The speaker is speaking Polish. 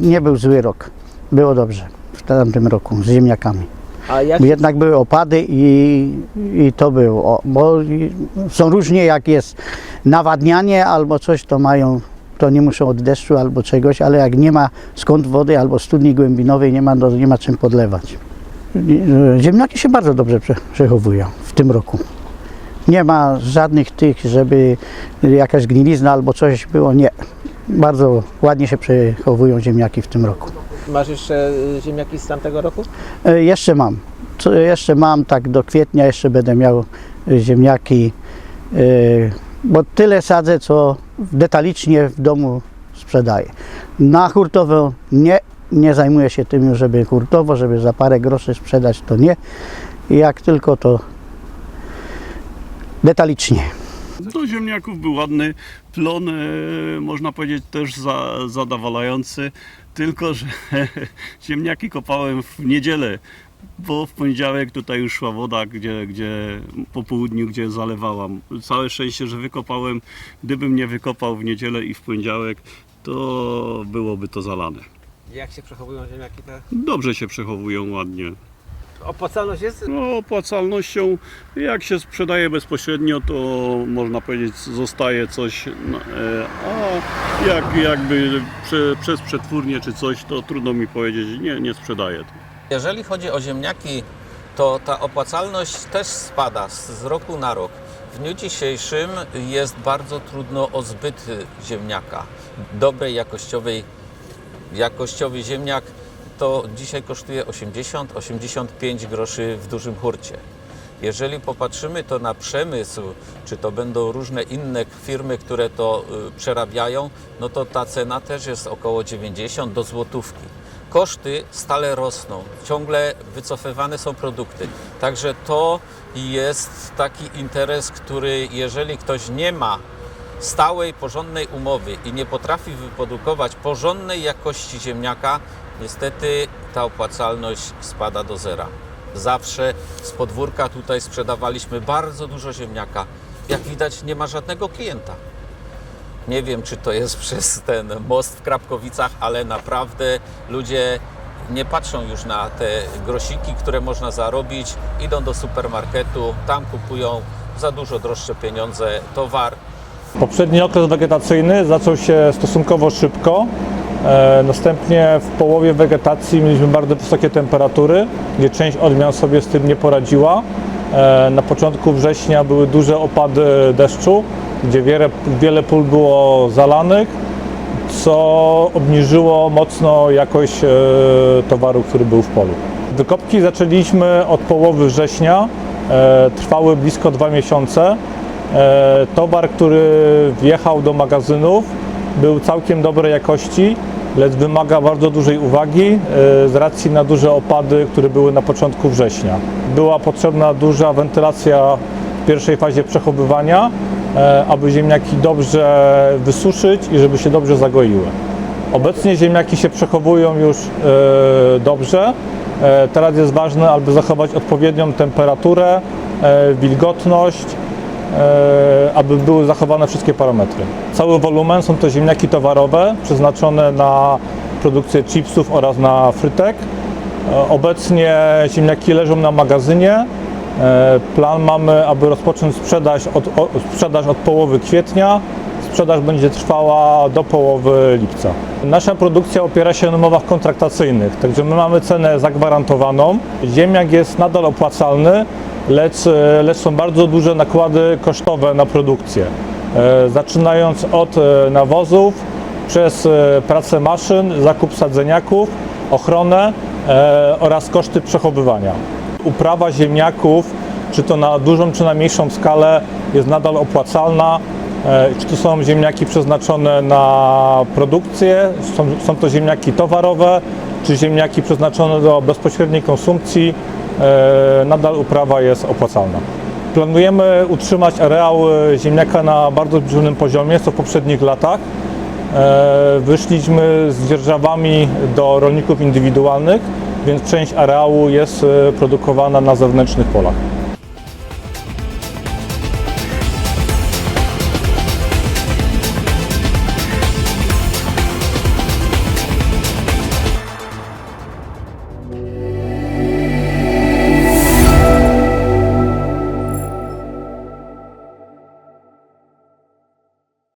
Nie był zły rok. Było dobrze w tamtym roku z ziemniakami. A jak jednak były opady i, i to było. Bo są różnie jak jest nawadnianie albo coś, to mają, to nie muszą od deszczu albo czegoś, ale jak nie ma skąd wody albo studni głębinowej, nie ma, do- nie ma czym podlewać. Ziemniaki się bardzo dobrze prze, przechowują w tym roku. Nie ma żadnych tych, żeby jakaś gnilizna albo coś było. Nie. Bardzo ładnie się przechowują ziemniaki w tym roku. masz jeszcze y, ziemniaki z tamtego roku? E, Jeszcze mam. Jeszcze mam, tak do kwietnia jeszcze będę miał e, ziemniaki, e, bo tyle sadzę, co detalicznie w domu sprzedaję. Na hurtowo nie, nie zajmuję się tym, żeby hurtowo, żeby za parę groszy sprzedać, to nie. Jak tylko to detalicznie. Do ziemniaków był ładny plon, e, można powiedzieć też za, zadowalający, tylko że ziemniaki kopałem w niedzielę, bo w poniedziałek tutaj już szła woda, gdzie, gdzie po południu, gdzie zalewałam. Całe szczęście, że wykopałem. Gdybym nie wykopał w niedzielę i w poniedziałek, to byłoby to zalane. Jak się przechowują ziemniaki? Te? Dobrze się przechowują ładnie. Opłacalność jest? No, opłacalnością, jak się sprzedaje bezpośrednio, to można powiedzieć, zostaje coś, no, e, a jak, jakby prze, przez przetwórnię czy coś, to trudno mi powiedzieć, nie, nie sprzedaję. Jeżeli chodzi o ziemniaki, to ta opłacalność też spada z z roku na rok. W dniu dzisiejszym jest bardzo trudno o zbyt ziemniaka. Dobrej, jakościowej, jakościowy ziemniak to dzisiaj kosztuje 80-85 groszy w dużym hurcie. Jeżeli popatrzymy to na przemysł, czy to będą różne inne firmy, które to y, przerabiają, no to ta cena też jest około 90 do złotówki. Koszty stale rosną, ciągle wycofywane są produkty. Także to jest taki interes, który jeżeli ktoś nie ma stałej, porządnej umowy i nie potrafi wyprodukować porządnej jakości ziemniaka, niestety ta opłacalność spada do zera. Zawsze z podwórka tutaj sprzedawaliśmy bardzo dużo ziemniaka. Jak widać, nie ma żadnego klienta. Nie wiem, czy to jest przez ten most w Krapkowicach, ale naprawdę ludzie nie patrzą już na te grosiki, które można zarobić. Idą do supermarketu, tam kupują za dużo droższe pieniądze towar, Poprzedni okres wegetacyjny zaczął się stosunkowo szybko. E, Następnie w połowie wegetacji mieliśmy bardzo wysokie temperatury, gdzie część odmian sobie z tym nie poradziła. E, Na początku września były duże opady deszczu, gdzie wiele, wiele pól było zalanych, co obniżyło mocno jakość e, towaru, który był w polu. Wykopki zaczęliśmy od połowy września, trwały blisko dwa miesiące. E, Towar, który wjechał do magazynów, był całkiem dobrej jakości, lecz wymaga bardzo dużej uwagi e, z racji na duże opady, które były na początku września. Była potrzebna duża wentylacja w pierwszej fazie przechowywania, e, aby ziemniaki dobrze wysuszyć i żeby się dobrze zagoiły. Obecnie ziemniaki się przechowują już dobrze. Teraz jest ważne, aby zachować odpowiednią temperaturę, wilgotność, aby były zachowane wszystkie parametry. Cały wolumen są to ziemniaki towarowe przeznaczone na produkcję chipsów oraz na frytek. E, Obecnie ziemniaki leżą na magazynie. E, Plan mamy, aby rozpocząć sprzedaż od, sprzedaż od połowy kwietnia. Sprzedaż będzie trwała do połowy lipca. Nasza produkcja opiera się na umowach kontraktacyjnych, także my mamy cenę zagwarantowaną. Ziemniak jest nadal opłacalny, lecz, e, lecz są bardzo duże nakłady kosztowe na produkcję. E, Zaczynając od e, nawozów, przez pracę maszyn, zakup sadzeniaków, ochronę oraz koszty przechowywania. Uprawa ziemniaków, czy to na dużą, czy na mniejszą skalę, jest nadal opłacalna. E, Czy to są ziemniaki przeznaczone na produkcję, są, są to ziemniaki towarowe, czy ziemniaki przeznaczone do bezpośredniej konsumpcji, e, nadal uprawa jest opłacalna. Planujemy utrzymać areał e, ziemniaka na bardzo zbliżonym poziomie, co w poprzednich latach. Wyszliśmy z dzierżawami do rolników indywidualnych, więc część areału jest produkowana na zewnętrznych polach.